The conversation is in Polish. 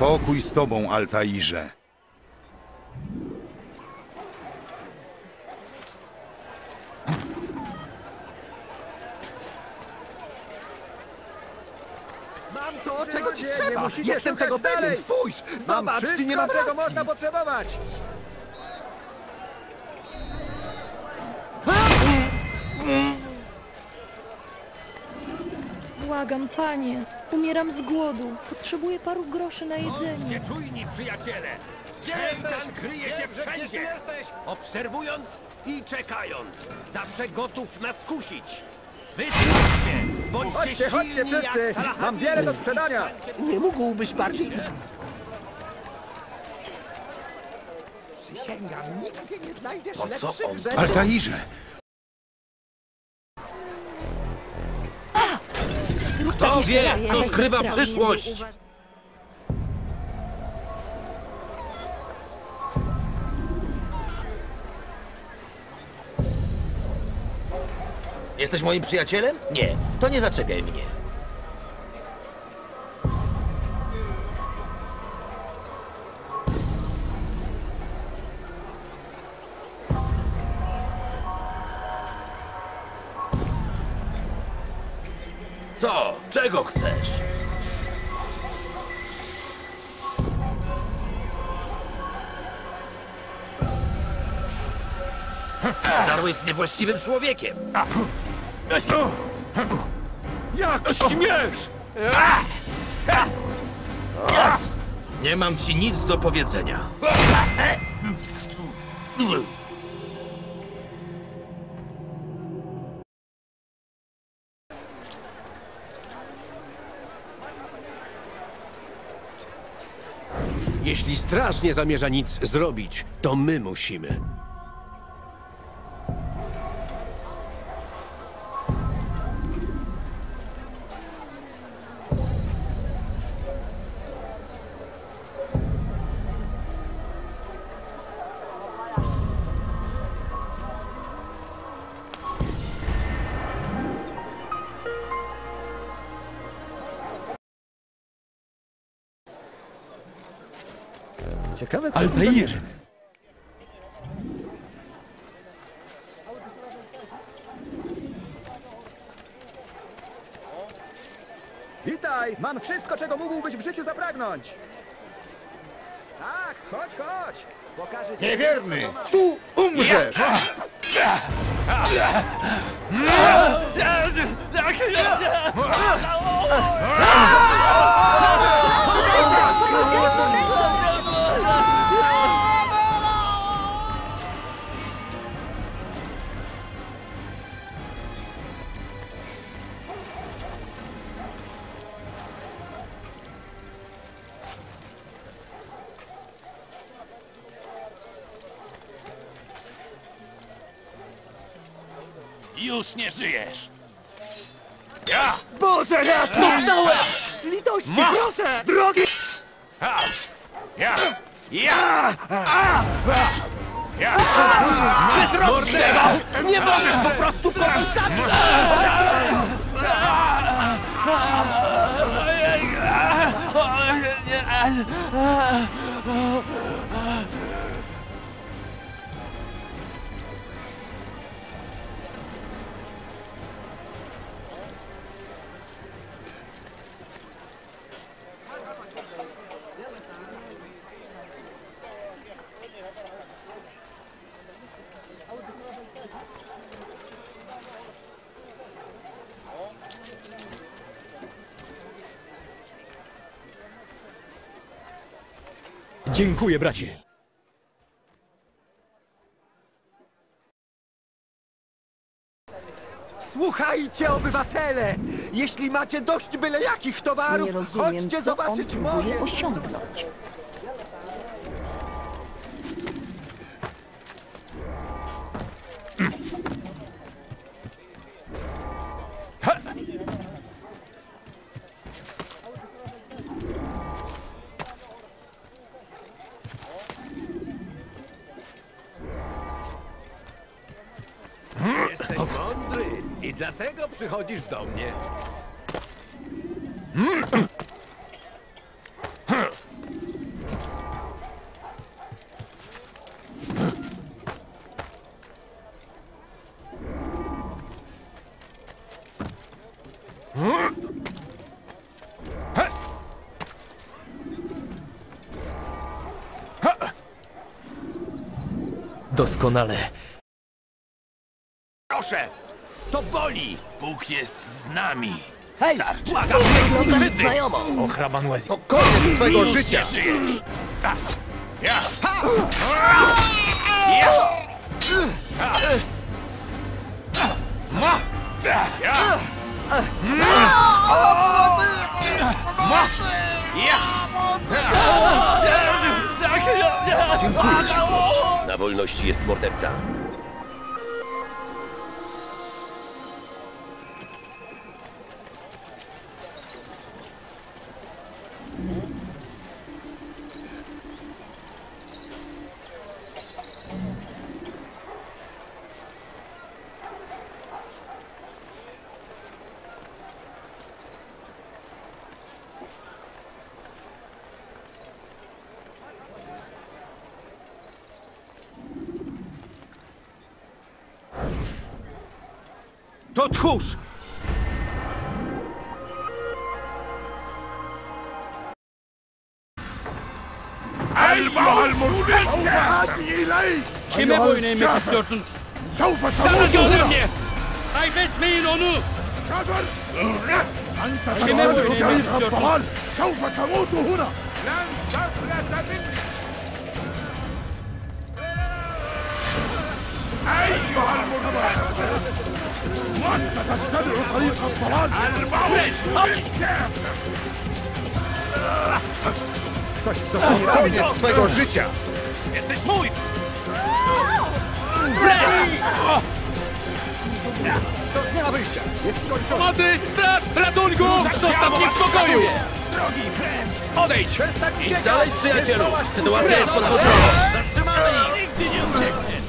Pokój z tobą, Altairze. Mam to, czego ci trzeba! Jestem tego pewien! Spójrz! Zobacz, czy nie mam czego można potrzebować! Błagam, panie. Umieram z głodu. Potrzebuję paru groszy na jedzenie. Bądźcie czujni, przyjaciele! Sierżant kryje się wszędzie! Obserwując i czekając. Zawsze gotów nas kusić. Bądźcie Chodźcie, chodźcie silni wszyscy! jak. Mam wiele do sprzedania! Nie mógłbyś bardziej... Przysięgam, nigdzie nie znajdziesz Po co lepszych on- rzeczy! Altairze! Kto wie, co skrywa przyszłość? Jesteś moim przyjacielem? Nie, to nie zaczepiaj mnie. Co? Czego chcesz? Darłeś z niewłaściwym człowiekiem. Jak śmiesz! Nie mam ci nic do powiedzenia. Jeśli straż nie zamierza nic zrobić, to my musimy. Ciekawe, co Altair! Witaj! Mam wszystko, czego mógłbyś w życiu zapragnąć! Tak, chodź, chodź! Pokażę ci... Niewierny! Tu umrzesz! Już nie żyjesz! Boże, Dostałem! Litości, proszę! Drogi! Ha! Ja! Ja! Ja! Wydrążę! Nie możesz po prostu kogoś Dziękuję, bracie. Słuchajcie, obywatele! Jeśli macie dość byle jakich towarów, chodźcie zobaczyć moje! osiągnąć. Dlatego przychodzisz do mnie. Doskonale. Proszę! To boli! Bóg jest z nami! Hej, Błagam, wyglądasz znajomo. To koniec twojego życia! Żyjesz! Ha! Ja! Ja! Ma! Ja! Na wolności jest morderca. To tchórz! Kime boyun eğmek istiyorsun? Sana diyorum diye! Kaybetmeyin onu! Kime boyun eğmek istiyorsun? سوف تموت هنا لن تفلت مني أيها المرتد Koniec twojego życia! Jesteś mój! Nie ma wyjścia! Jest skończony! Pomocy! Straż! Ratunku! Zostaw mnie w spokoju! Drogi, precz! Odejdź! Idź dalej, przyjacielu. Sytuacja jest pod kontrolą. Zatrzymamy ich! Nigdzie nie ucieknie!